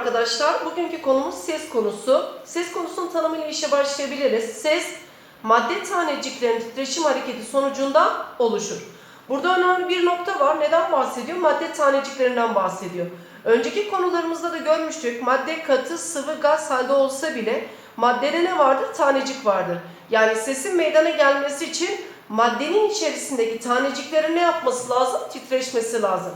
arkadaşlar. Bugünkü konumuz ses konusu. Ses konusunun tanımıyla işe başlayabiliriz. Ses, madde taneciklerin titreşim hareketi sonucunda oluşur. Burada önemli bir nokta var. Neden bahsediyor? Madde taneciklerinden bahsediyor. Önceki konularımızda da görmüştük. Madde katı, sıvı, gaz halde olsa bile maddede ne vardır? Tanecik vardır. Yani sesin meydana gelmesi için maddenin içerisindeki taneciklerin ne yapması lazım? Titreşmesi lazım.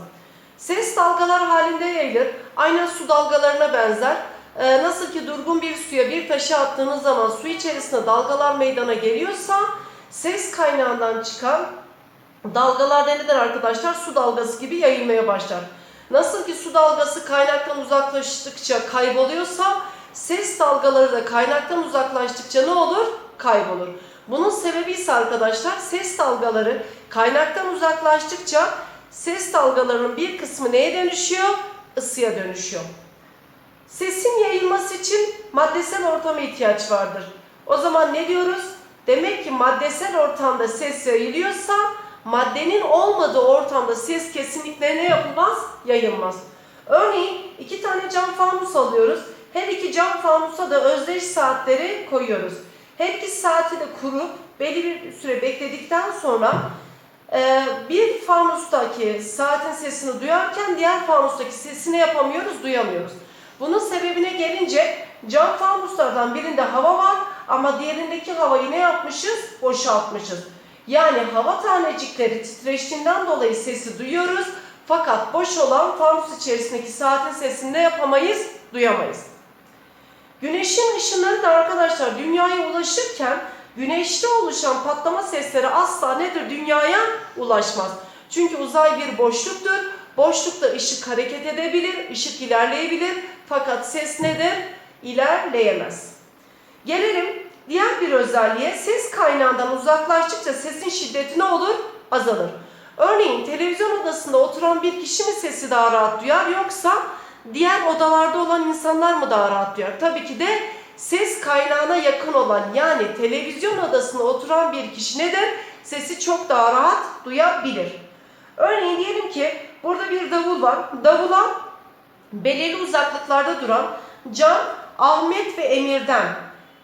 Ses dalgalar halinde yayılır. Aynen su dalgalarına benzer. Ee, nasıl ki durgun bir suya bir taşı attığınız zaman su içerisinde dalgalar meydana geliyorsa ses kaynağından çıkan dalgalar da nedir arkadaşlar? Su dalgası gibi yayılmaya başlar. Nasıl ki su dalgası kaynaktan uzaklaştıkça kayboluyorsa ses dalgaları da kaynaktan uzaklaştıkça ne olur? Kaybolur. Bunun sebebi ise arkadaşlar ses dalgaları kaynaktan uzaklaştıkça ses dalgalarının bir kısmı neye dönüşüyor? Isıya dönüşüyor. Sesin yayılması için maddesel ortama ihtiyaç vardır. O zaman ne diyoruz? Demek ki maddesel ortamda ses yayılıyorsa maddenin olmadığı ortamda ses kesinlikle ne yapılmaz? Yayılmaz. Örneğin iki tane cam fanus alıyoruz. Her iki cam fanusa da özdeş saatleri koyuyoruz. Her iki saati de kurup belli bir süre bekledikten sonra bir fanustaki saatin sesini duyarken diğer fanustaki sesini yapamıyoruz, duyamıyoruz. Bunun sebebine gelince cam fanuslardan birinde hava var ama diğerindeki havayı ne yapmışız? Boşaltmışız. Yani hava tanecikleri titreştiğinden dolayı sesi duyuyoruz. Fakat boş olan fanus içerisindeki saatin sesini ne yapamayız? Duyamayız. Güneşin ışınları da arkadaşlar dünyaya ulaşırken güneşte oluşan patlama sesleri asla nedir? Dünyaya ulaşmaz. Çünkü uzay bir boşluktur. Boşlukta ışık hareket edebilir, ışık ilerleyebilir. Fakat ses nedir? İlerleyemez. Gelelim diğer bir özelliğe. Ses kaynağından uzaklaştıkça sesin şiddeti ne olur? Azalır. Örneğin televizyon odasında oturan bir kişi mi sesi daha rahat duyar yoksa diğer odalarda olan insanlar mı daha rahat duyar? Tabii ki de ses kaynağına yakın olan yani televizyon odasında oturan bir kişi nedir? Sesi çok daha rahat duyabilir. Örneğin diyelim ki burada bir davul var. Davula belirli uzaklıklarda duran Can, Ahmet ve Emir'den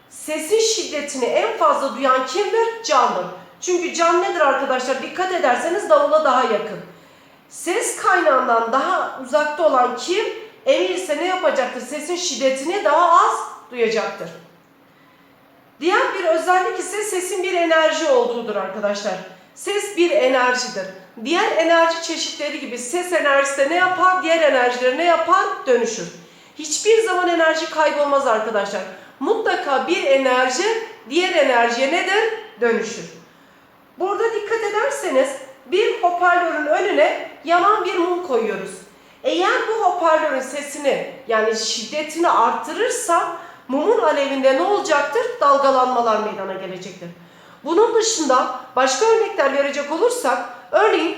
sesin şiddetini en fazla duyan kimdir? Can'dır. Çünkü Can nedir arkadaşlar? Dikkat ederseniz davula daha yakın. Ses kaynağından daha uzakta olan kim? Emir ise ne yapacaktır? Sesin şiddetini daha az duyacaktır. Diğer bir özellik ise sesin bir enerji olduğudur arkadaşlar. Ses bir enerjidir. Diğer enerji çeşitleri gibi ses enerjisi de ne yapar? Diğer enerjileri ne yapar? Dönüşür. Hiçbir zaman enerji kaybolmaz arkadaşlar. Mutlaka bir enerji diğer enerjiye nedir? Dönüşür. Burada dikkat ederseniz bir hoparlörün önüne yanan bir mum koyuyoruz. Eğer bu hoparlörün sesini yani şiddetini arttırırsa mumun alevinde ne olacaktır? Dalgalanmalar meydana gelecektir. Bunun dışında başka örnekler verecek olursak örneğin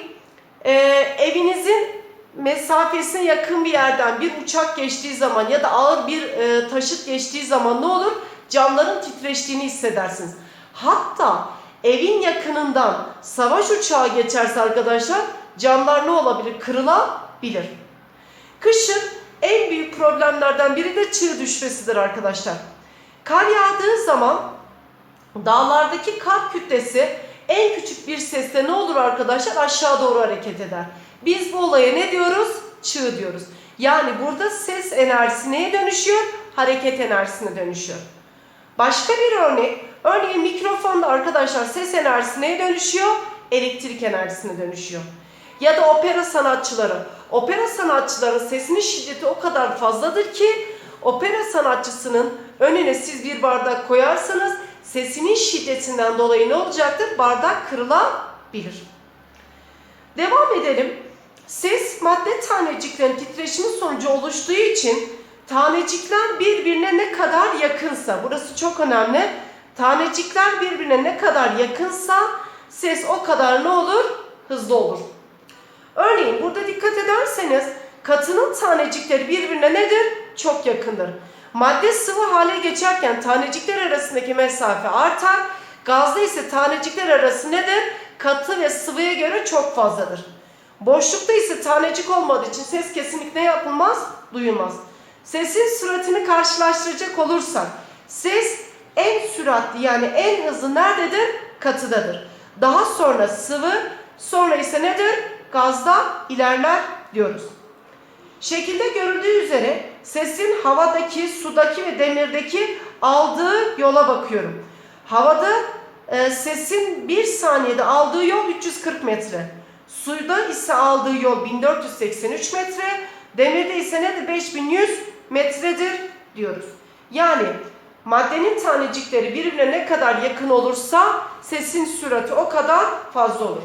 e, evinizin mesafesine yakın bir yerden bir uçak geçtiği zaman ya da ağır bir e, taşıt geçtiği zaman ne olur? Camların titreştiğini hissedersiniz. Hatta evin yakınından savaş uçağı geçerse arkadaşlar camlar ne olabilir? Kırılabilir. Kışın en büyük problemlerden biri de çığ düşmesidir arkadaşlar. Kar yağdığı zaman dağlardaki kar kütlesi en küçük bir sesle ne olur arkadaşlar? Aşağı doğru hareket eder. Biz bu olaya ne diyoruz? Çığ diyoruz. Yani burada ses enerjisi neye dönüşüyor? Hareket enerjisine dönüşüyor. Başka bir örnek, örneğin mikrofonda arkadaşlar ses enerjisi neye dönüşüyor? Elektrik enerjisine dönüşüyor. Ya da opera sanatçıları. Opera sanatçıların sesinin şiddeti o kadar fazladır ki opera sanatçısının önüne siz bir bardak koyarsanız sesinin şiddetinden dolayı ne olacaktır? Bardak kırılabilir. Devam edelim. Ses madde taneciklerin titreşimi sonucu oluştuğu için tanecikler birbirine ne kadar yakınsa, burası çok önemli. Tanecikler birbirine ne kadar yakınsa ses o kadar ne olur? Hızlı olur. Örneğin burada dikkat ederseniz katının tanecikleri birbirine nedir? Çok yakındır. Madde sıvı hale geçerken tanecikler arasındaki mesafe artar. Gazda ise tanecikler arası nedir? Katı ve sıvıya göre çok fazladır. Boşlukta ise tanecik olmadığı için ses kesinlikle yapılmaz, duyulmaz. Sesin süratini karşılaştıracak olursak ses en süratli yani en hızlı nerededir? Katıdadır. Daha sonra sıvı, sonra ise nedir? Gazda ilerler diyoruz. Şekilde görüldüğü üzere sesin havadaki, sudaki ve demirdeki aldığı yola bakıyorum. Havada e, sesin bir saniyede aldığı yol 340 metre. Suda ise aldığı yol 1483 metre. Demirde ise nedir? 5100 metredir diyoruz. Yani maddenin tanecikleri birbirine ne kadar yakın olursa sesin sürati o kadar fazla olur.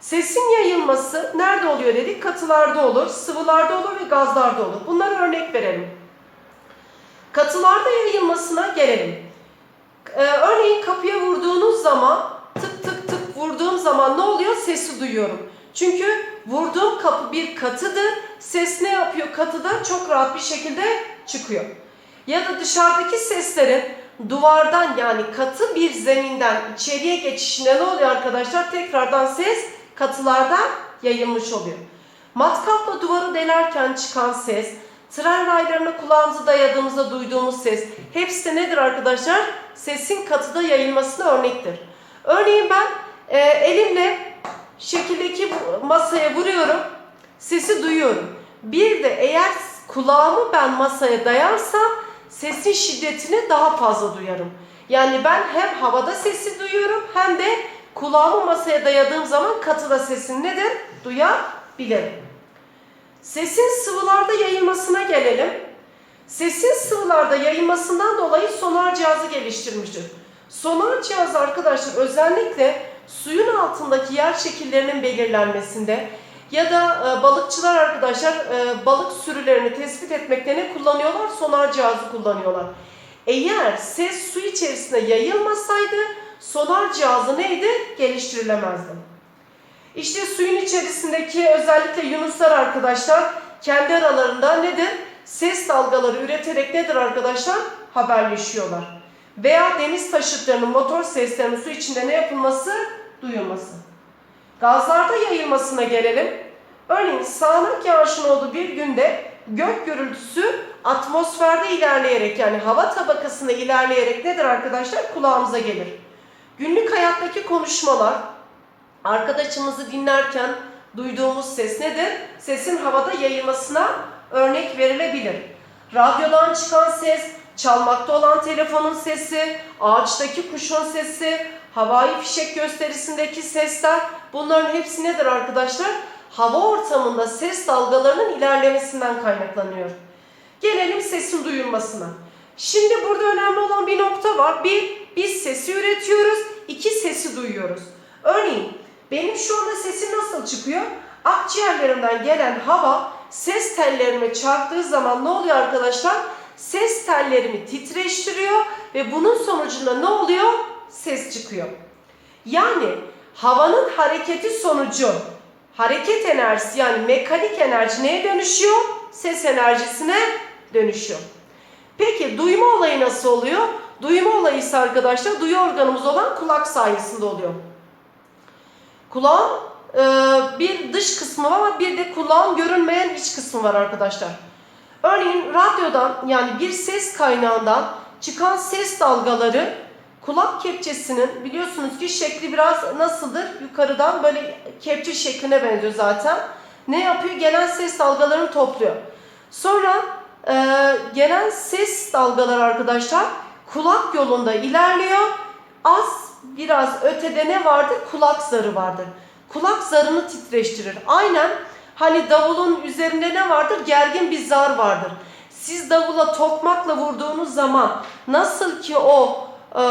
Sesin yayılması nerede oluyor dedik? Katılarda olur, sıvılarda olur ve gazlarda olur. Bunlara örnek verelim. Katılarda yayılmasına gelelim. Ee, örneğin kapıya vurduğunuz zaman tık tık tık vurduğum zaman ne oluyor? Sesi duyuyorum. Çünkü vurduğum kapı bir katıdır. Ses ne yapıyor katıda? Çok rahat bir şekilde çıkıyor. Ya da dışarıdaki seslerin duvardan yani katı bir zeminden içeriye geçişinde ne oluyor arkadaşlar? Tekrardan ses katılarda yayılmış oluyor. Matkapla duvarı delerken çıkan ses, tren raylarına kulağımızı dayadığımızda duyduğumuz ses, hepsi nedir arkadaşlar? Sesin katıda yayılmasına örnektir. Örneğin ben e, elimle şekildeki masaya vuruyorum, sesi duyuyorum. Bir de eğer kulağımı ben masaya dayarsam sesin şiddetini daha fazla duyarım. Yani ben hem havada sesi duyuyorum hem de kulağımı masaya dayadığım zaman katıda sesini nedir? Duyabilirim. Sesin sıvılarda yayılmasına gelelim. Sesin sıvılarda yayılmasından dolayı sonar cihazı geliştirmiştir. Sonar cihazı arkadaşlar özellikle suyun altındaki yer şekillerinin belirlenmesinde ya da e, balıkçılar arkadaşlar e, balık sürülerini tespit etmekte ne kullanıyorlar? Sonar cihazı kullanıyorlar. Eğer ses su içerisinde yayılmasaydı sonar cihazı neydi? Geliştirilemezdi. İşte suyun içerisindeki özellikle yunuslar arkadaşlar kendi aralarında nedir? Ses dalgaları üreterek nedir arkadaşlar? Haberleşiyorlar. Veya deniz taşıtlarının motor seslerinin su içinde ne yapılması? Duyulması. Gazlarda yayılmasına gelelim. Örneğin sağanak yağışın olduğu bir günde gök gürültüsü atmosferde ilerleyerek yani hava tabakasında ilerleyerek nedir arkadaşlar? Kulağımıza gelir. Günlük hayattaki konuşmalar, arkadaşımızı dinlerken duyduğumuz ses nedir? Sesin havada yayılmasına örnek verilebilir. Radyodan çıkan ses, çalmakta olan telefonun sesi, ağaçtaki kuşun sesi, havai fişek gösterisindeki sesler bunların hepsi nedir arkadaşlar? Hava ortamında ses dalgalarının ilerlemesinden kaynaklanıyor. Gelelim sesin duyulmasına. Şimdi burada önemli olan bir nokta var. Bir, biz sesi üretiyoruz. iki sesi duyuyoruz. Örneğin benim şu anda sesim nasıl çıkıyor? Akciğerlerimden gelen hava ses tellerime çarptığı zaman ne oluyor arkadaşlar? Ses tellerimi titreştiriyor ve bunun sonucunda ne oluyor? Ses çıkıyor. Yani havanın hareketi sonucu hareket enerjisi yani mekanik enerji neye dönüşüyor? Ses enerjisine dönüşüyor. Peki duyma olayı nasıl oluyor? Duyma olayı ise arkadaşlar duyu organımız olan kulak sayesinde oluyor. Kulağın e, bir dış kısmı var ama bir de kulağın görünmeyen iç kısmı var arkadaşlar. Örneğin radyodan yani bir ses kaynağından çıkan ses dalgaları kulak kepçesinin biliyorsunuz ki şekli biraz nasıldır? Yukarıdan böyle kepçe şekline benziyor zaten. Ne yapıyor? Gelen ses dalgalarını topluyor. Sonra e, gelen ses dalgaları arkadaşlar kulak yolunda ilerliyor. Az biraz ötede ne vardır? Kulak zarı vardır. Kulak zarını titreştirir. Aynen hani davulun üzerinde ne vardır? Gergin bir zar vardır. Siz davula tokmakla vurduğunuz zaman nasıl ki o e,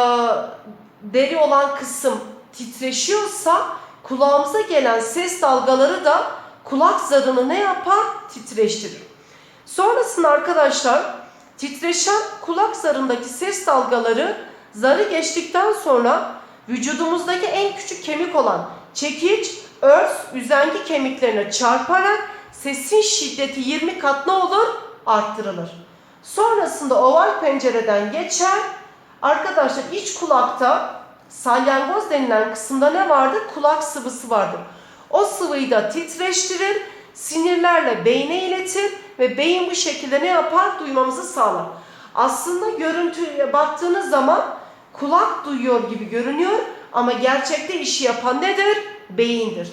deri olan kısım titreşiyorsa kulağımıza gelen ses dalgaları da kulak zarını ne yapar? Titreştirir. Sonrasında arkadaşlar titreşen kulak zarındaki ses dalgaları zarı geçtikten sonra vücudumuzdaki en küçük kemik olan çekiç, örs, üzengi kemiklerine çarparak sesin şiddeti 20 kat ne olur? Arttırılır. Sonrasında oval pencereden geçer. Arkadaşlar iç kulakta salyangoz denilen kısımda ne vardır? Kulak sıvısı vardır. O sıvıyı da titreştirir. Sinirlerle beyne iletir ve beyin bu şekilde ne yapar? Duymamızı sağlar. Aslında görüntüye baktığınız zaman kulak duyuyor gibi görünüyor ama gerçekte işi yapan nedir? Beyindir.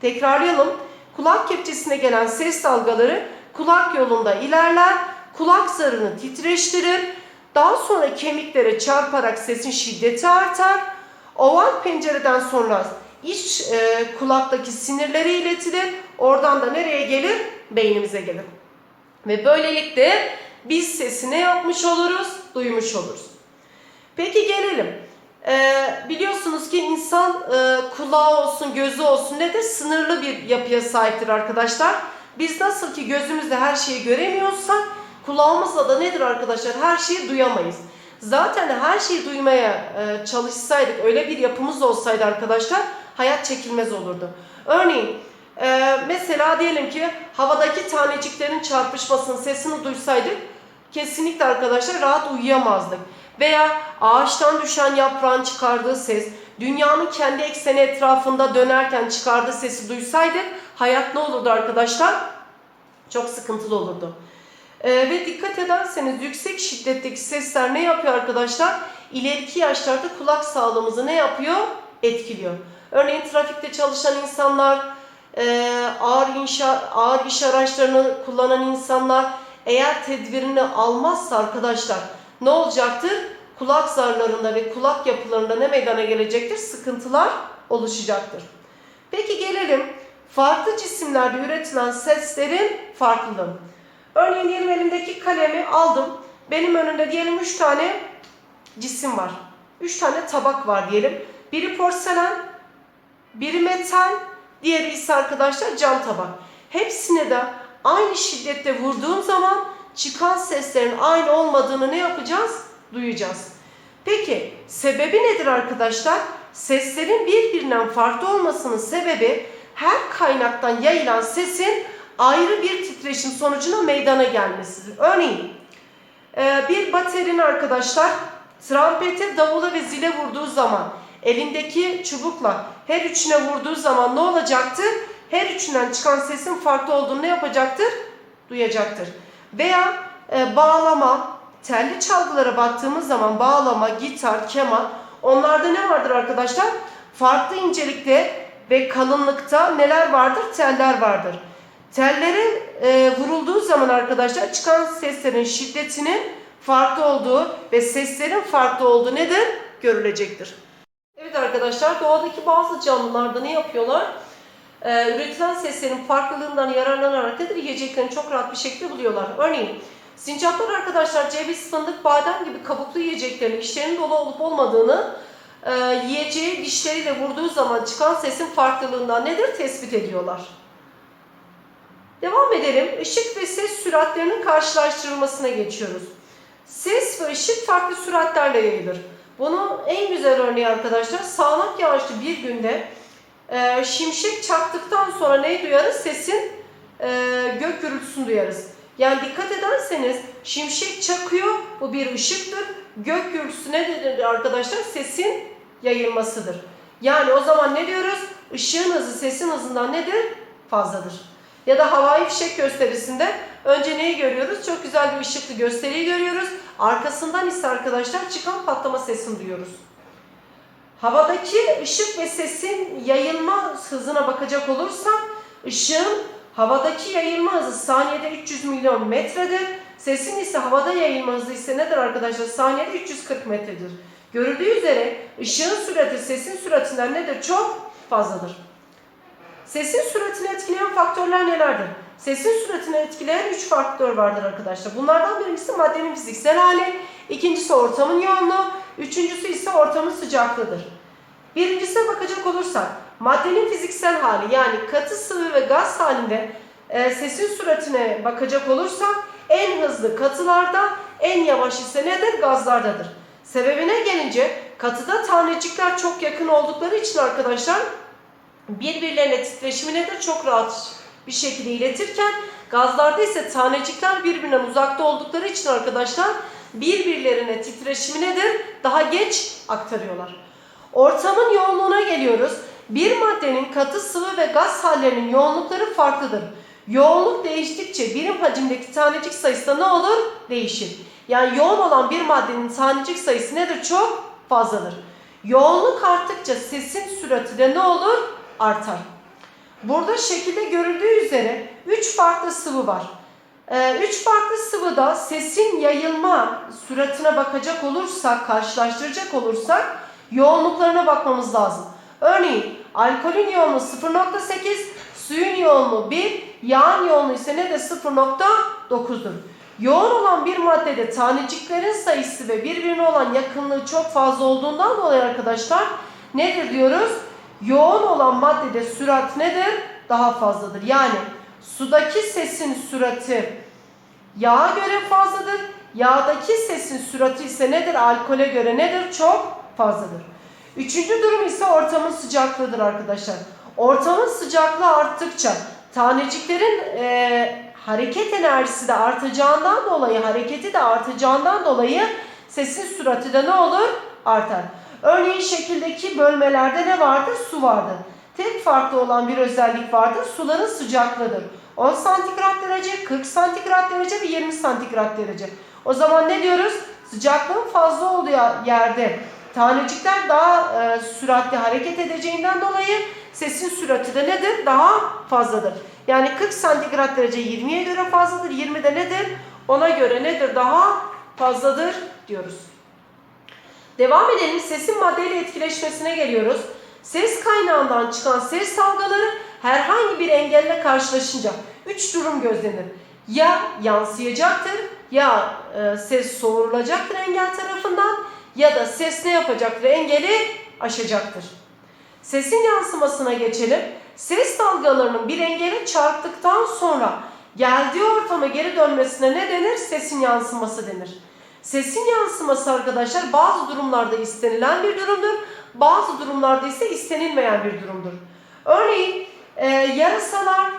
Tekrarlayalım. Kulak kepçesine gelen ses dalgaları kulak yolunda ilerler, kulak zarını titreştirir, daha sonra kemiklere çarparak sesin şiddeti artar. Oval pencereden sonra iç e, kulaktaki sinirlere iletilir. Oradan da nereye gelir? Beynimize gelir. Ve böylelikle biz sesi ne yapmış oluruz? Duymuş oluruz. Peki gelelim. Ee, biliyorsunuz ki insan e, kulağı olsun, gözü olsun nedir? Sınırlı bir yapıya sahiptir arkadaşlar. Biz nasıl ki gözümüzle her şeyi göremiyorsak kulağımızla da nedir arkadaşlar? Her şeyi duyamayız. Zaten her şeyi duymaya e, çalışsaydık, öyle bir yapımız olsaydı arkadaşlar hayat çekilmez olurdu. Örneğin e, mesela diyelim ki havadaki taneciklerin çarpışmasının sesini duysaydık kesinlikle arkadaşlar rahat uyuyamazdık. Veya ağaçtan düşen yaprağın çıkardığı ses, dünyanın kendi ekseni etrafında dönerken çıkardığı sesi duysaydık hayat ne olurdu arkadaşlar? Çok sıkıntılı olurdu. Ee, ve dikkat ederseniz yüksek şiddetteki sesler ne yapıyor arkadaşlar? İleriki yaşlarda kulak sağlığımızı ne yapıyor? Etkiliyor. Örneğin trafikte çalışan insanlar, e, ağır, inşa, ağır iş araçlarını kullanan insanlar eğer tedbirini almazsa arkadaşlar ne olacaktır? Kulak zarlarında ve kulak yapılarında ne meydana gelecektir? Sıkıntılar oluşacaktır. Peki gelelim farklı cisimlerde üretilen seslerin farklılığı. Örneğin diyelim elimdeki kalemi aldım. Benim önümde diyelim 3 tane cisim var. 3 tane tabak var diyelim. Biri porselen, biri metal, diğeri ise arkadaşlar cam tabak. Hepsine de aynı şiddette vurduğum zaman çıkan seslerin aynı olmadığını ne yapacağız? Duyacağız. Peki sebebi nedir arkadaşlar? Seslerin birbirinden farklı olmasının sebebi her kaynaktan yayılan sesin ayrı bir titreşim sonucuna meydana gelmesidir. Örneğin e, bir baterin arkadaşlar trampete, davula ve zile vurduğu zaman elindeki çubukla her üçüne vurduğu zaman ne olacaktır? Her üçünden çıkan sesin farklı olduğunu ne yapacaktır? Duyacaktır. Veya e, bağlama, telli çalgılara baktığımız zaman bağlama, gitar, keman onlarda ne vardır arkadaşlar? Farklı incelikte ve kalınlıkta neler vardır? Teller vardır. Tellere e, vurulduğu zaman arkadaşlar çıkan seslerin şiddetinin farklı olduğu ve seslerin farklı olduğu nedir? Görülecektir. Evet arkadaşlar doğadaki bazı canlılarda ne yapıyorlar? Ee, üretilen seslerin farklılığından yararlanarak nedir? Yiyeceklerini çok rahat bir şekilde buluyorlar. Örneğin sincaplar arkadaşlar ceviz, fındık, badem gibi kabuklu yiyeceklerin içlerinin dolu olup olmadığını e, yiyeceği dişleriyle vurduğu zaman çıkan sesin farklılığından nedir? Tespit ediyorlar. Devam edelim. Işık ve ses süratlerinin karşılaştırılmasına geçiyoruz. Ses ve ışık farklı süratlerle yayılır. Bunun en güzel örneği arkadaşlar sağanak yağışlı bir günde e, şimşek çaktıktan sonra neyi duyarız? Sesin e, gök gürültüsünü duyarız. Yani dikkat ederseniz şimşek çakıyor bu bir ışıktır. Gök gürültüsü nedir arkadaşlar? Sesin yayılmasıdır. Yani o zaman ne diyoruz? Işığın hızı sesin hızından nedir? Fazladır. Ya da havai fişek gösterisinde önce neyi görüyoruz? Çok güzel bir ışıklı gösteriyi görüyoruz. Arkasından ise arkadaşlar çıkan patlama sesini duyuyoruz. Havadaki ışık ve sesin yayılma hızına bakacak olursak ışığın havadaki yayılma hızı saniyede 300 milyon metredir. Sesin ise havada yayılma hızı ise nedir arkadaşlar? Saniyede 340 metredir. Görüldüğü üzere ışığın sürati sesin süratinden nedir? Çok fazladır. Sesin süratini etkileyen faktörler nelerdir? Sesin süratini etkileyen 3 faktör vardır arkadaşlar. Bunlardan birincisi maddenin fiziksel hali, ikincisi ortamın yoğunluğu, üçüncüsü ise ortamın sıcaklığıdır. Birincisine bakacak olursak, maddenin fiziksel hali yani katı sıvı ve gaz halinde e, sesin süratine bakacak olursak en hızlı katılarda, en yavaş ise nedir? Gazlardadır. Sebebine gelince katıda tanecikler çok yakın oldukları için arkadaşlar birbirlerine titreşimi nedir? Çok rahat bir şekilde iletirken gazlarda ise tanecikler birbirinden uzakta oldukları için arkadaşlar birbirlerine titreşimi nedir? Daha geç aktarıyorlar. Ortamın yoğunluğuna geliyoruz. Bir maddenin katı, sıvı ve gaz hallerinin yoğunlukları farklıdır. Yoğunluk değiştikçe birim hacimdeki tanecik sayısı da ne olur? Değişir. Yani yoğun olan bir maddenin tanecik sayısı nedir? Çok fazladır. Yoğunluk arttıkça sesin sürati de ne olur? Artar. Burada şekilde görüldüğü üzere 3 farklı sıvı var. 3 ee, farklı sıvıda sesin yayılma süratine bakacak olursak, karşılaştıracak olursak yoğunluklarına bakmamız lazım. Örneğin alkolün yoğunluğu 0.8, suyun yoğunluğu 1, yağın yoğunluğu ise ne de 0.9'dur. Yoğun olan bir maddede taneciklerin sayısı ve birbirine olan yakınlığı çok fazla olduğundan dolayı arkadaşlar nedir diyoruz? Yoğun olan maddede sürat nedir? Daha fazladır. Yani sudaki sesin sürati yağa göre fazladır. Yağdaki sesin sürati ise nedir? Alkole göre nedir? Çok fazladır. Üçüncü durum ise ortamın sıcaklığıdır arkadaşlar. Ortamın sıcaklığı arttıkça taneciklerin e, hareket enerjisi de artacağından dolayı, hareketi de artacağından dolayı sesin sürati de ne olur? Artar. Örneğin şekildeki bölmelerde ne vardır? Su vardır. Tek farklı olan bir özellik vardır. Suların sıcaklığıdır. 10 santigrat derece, 40 santigrat derece ve 20 santigrat derece. O zaman ne diyoruz? Sıcaklığın fazla olduğu yerde tanecikler daha e, süratli hareket edeceğinden dolayı sesin sürati de nedir? Daha fazladır. Yani 40 santigrat derece 20'ye göre fazladır. 20 de nedir? Ona göre nedir? Daha fazladır diyoruz. Devam edelim. Sesin maddeyle etkileşmesine geliyoruz. Ses kaynağından çıkan ses dalgaları herhangi bir engelle karşılaşınca üç durum gözlenir. Ya yansıyacaktır, ya e, ses soğurulacaktır engel tarafından ya da ses ne yapacaktır? Engeli aşacaktır. Sesin yansımasına geçelim. Ses dalgalarının bir engele çarptıktan sonra geldiği ortama geri dönmesine ne denir? Sesin yansıması denir. Sesin yansıması arkadaşlar bazı durumlarda istenilen bir durumdur. Bazı durumlarda ise istenilmeyen bir durumdur. Örneğin e, yarasalar,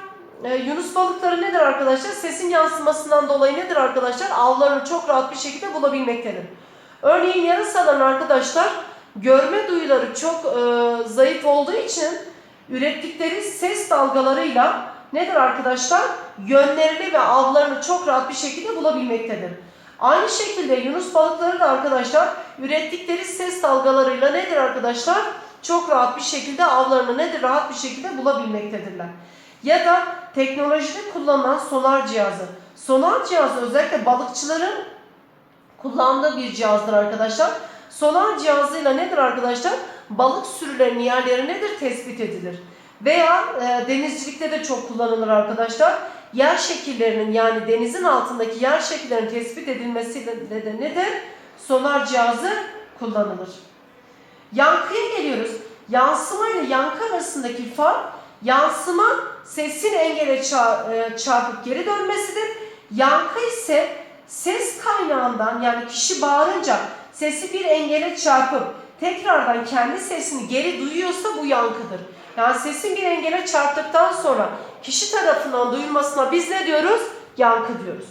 e, yunus balıkları nedir arkadaşlar? Sesin yansımasından dolayı nedir arkadaşlar? Avlarını çok rahat bir şekilde bulabilmektedir. Örneğin yarasaların arkadaşlar görme duyuları çok e, zayıf olduğu için ürettikleri ses dalgalarıyla nedir arkadaşlar? Yönlerini ve avlarını çok rahat bir şekilde bulabilmektedir. Aynı şekilde yunus balıkları da arkadaşlar ürettikleri ses dalgalarıyla nedir arkadaşlar? Çok rahat bir şekilde avlarını nedir? Rahat bir şekilde bulabilmektedirler. Ya da teknolojide kullanılan sonar cihazı. Sonar cihazı özellikle balıkçıların kullandığı bir cihazdır arkadaşlar. Sonar cihazıyla nedir arkadaşlar? Balık sürülerinin yerleri nedir? Tespit edilir. Veya e, denizcilikte de çok kullanılır arkadaşlar. Yer şekillerinin yani denizin altındaki yer şekillerinin tespit edilmesi de nedir? Sonar cihazı kullanılır. Yankıya geliyoruz. Yansıma ile yankı arasındaki fark yansıma sesin engele e, çarpıp geri dönmesidir. Yankı ise ses kaynağından yani kişi bağırınca sesi bir engele çarpıp tekrardan kendi sesini geri duyuyorsa bu yankıdır. Yani sesin bir engele çarptıktan sonra kişi tarafından duyulmasına biz ne diyoruz? Yankı diyoruz.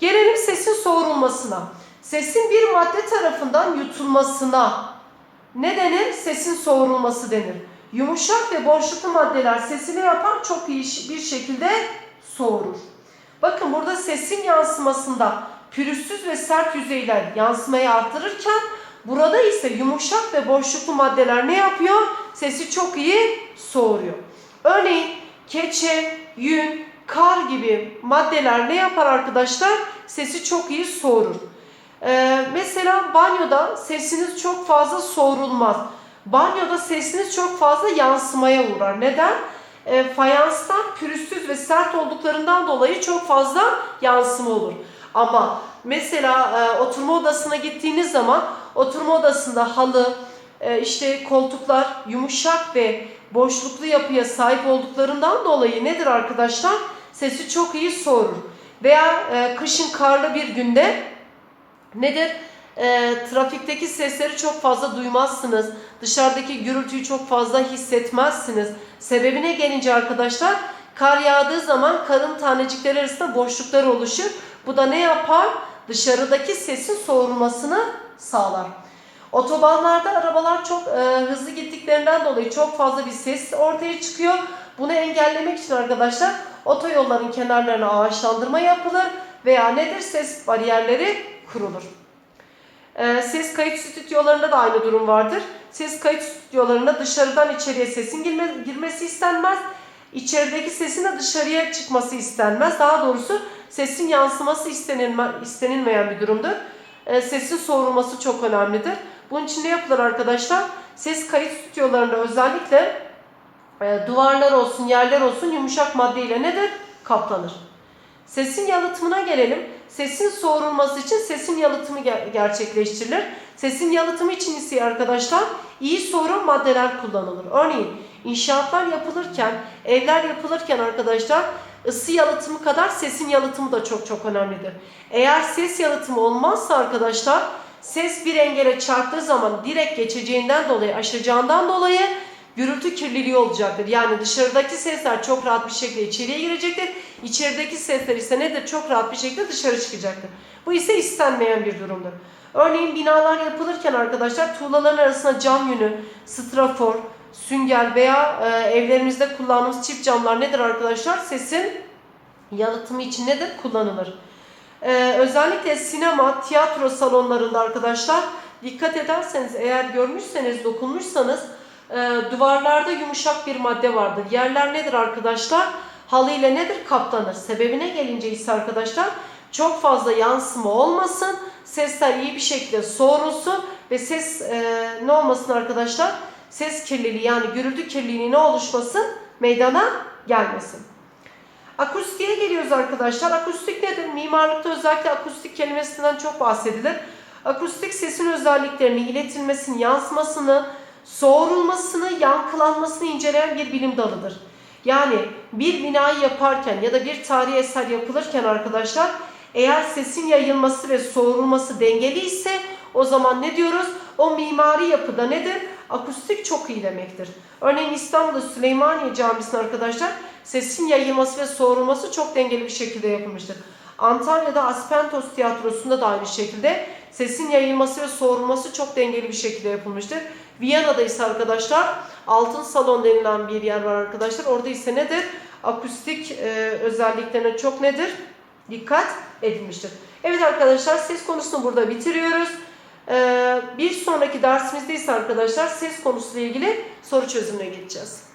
Gelelim sesin soğurulmasına. Sesin bir madde tarafından yutulmasına ne denir? Sesin soğurulması denir. Yumuşak ve boşluklu maddeler sesini yapan çok iyi bir şekilde soğurur. Bakın burada sesin yansımasında pürüzsüz ve sert yüzeyler yansımayı arttırırken burada ise yumuşak ve boşluklu maddeler ne yapıyor? Sesi çok iyi soğuruyor. Örneğin keçe, yün, kar gibi maddeler ne yapar arkadaşlar? Sesi çok iyi soğurur. Ee, mesela banyoda sesiniz çok fazla soğurulmaz. Banyoda sesiniz çok fazla yansımaya uğrar. Neden? E, fayanstan pürüzsüz ve sert olduklarından dolayı çok fazla yansıma olur. Ama mesela e, oturma odasına gittiğiniz zaman oturma odasında halı, e, işte koltuklar yumuşak ve boşluklu yapıya sahip olduklarından dolayı nedir arkadaşlar? Sesi çok iyi soğurur. Veya e, kışın karlı bir günde nedir? E, trafikteki sesleri çok fazla duymazsınız. Dışarıdaki gürültüyü çok fazla hissetmezsiniz. Sebebine gelince arkadaşlar kar yağdığı zaman karın tanecikleri arasında boşluklar oluşur. Bu da ne yapar? Dışarıdaki sesin soğurmasını sağlar. Otobanlarda arabalar çok e, hızlı gittiklerinden dolayı çok fazla bir ses ortaya çıkıyor. Bunu engellemek için arkadaşlar otoyolların kenarlarına ağaçlandırma yapılır veya nedir ses bariyerleri kurulur. E, ses kayıt stüdyolarında da aynı durum vardır. Ses kayıt stüdyolarında dışarıdan içeriye sesin girme, girmesi istenmez. İçerideki sesin de dışarıya çıkması istenmez. Daha doğrusu sesin yansıması istenilme, istenilmeyen bir durumdur. E, sesin soğurulması çok önemlidir. Bunun için ne yapılır arkadaşlar? Ses kayıt stüdyolarında özellikle e, duvarlar olsun, yerler olsun yumuşak maddeyle nedir? Kaplanır. Sesin yalıtımına gelelim. Sesin soğurulması için sesin yalıtımı ger- gerçekleştirilir. Sesin yalıtımı için ise arkadaşlar iyi soğuran maddeler kullanılır. Örneğin inşaatlar yapılırken, evler yapılırken arkadaşlar ısı yalıtımı kadar sesin yalıtımı da çok çok önemlidir. Eğer ses yalıtımı olmazsa arkadaşlar ses bir engele çarptığı zaman direkt geçeceğinden dolayı, aşacağından dolayı gürültü kirliliği olacaktır. Yani dışarıdaki sesler çok rahat bir şekilde içeriye girecektir. İçerideki sesler ise nedir? Çok rahat bir şekilde dışarı çıkacaktır. Bu ise istenmeyen bir durumdur. Örneğin binalar yapılırken arkadaşlar tuğlaların arasına cam yünü, strafor, sünger veya e, evlerimizde kullandığımız çift camlar nedir arkadaşlar? Sesin yalıtımı için nedir? Kullanılır. Ee, özellikle sinema, tiyatro salonlarında arkadaşlar dikkat ederseniz eğer görmüşseniz, dokunmuşsanız e, duvarlarda yumuşak bir madde vardır. Yerler nedir arkadaşlar? Halı ile nedir? Kaplanır. Sebebine gelince ise arkadaşlar çok fazla yansıma olmasın, sesler iyi bir şekilde soğurulsun ve ses e, ne olmasın arkadaşlar? Ses kirliliği yani gürültü kirliliği ne oluşmasın? Meydana gelmesin. Akustiğe geliyoruz arkadaşlar. Akustik nedir? Mimarlıkta özellikle akustik kelimesinden çok bahsedilir. Akustik sesin özelliklerini, iletilmesini, yansımasını, soğurulmasını, yankılanmasını inceleyen bir bilim dalıdır. Yani bir binayı yaparken ya da bir tarihi eser yapılırken arkadaşlar eğer sesin yayılması ve soğurulması dengeli ise o zaman ne diyoruz? O mimari yapıda nedir? Akustik çok iyi demektir. Örneğin İstanbul'da Süleymaniye Camisi'nin arkadaşlar sesin yayılması ve soğurulması çok dengeli bir şekilde yapılmıştır. Antalya'da Aspentos Tiyatrosu'nda da aynı şekilde sesin yayılması ve soğurulması çok dengeli bir şekilde yapılmıştır. Viyana'da ise arkadaşlar Altın Salon denilen bir yer var arkadaşlar. Orada ise nedir? Akustik e, özelliklerine çok nedir? Dikkat edilmiştir. Evet arkadaşlar ses konusunu burada bitiriyoruz. Ee, bir sonraki dersimizde ise arkadaşlar ses konusuyla ilgili soru çözümüne geçeceğiz.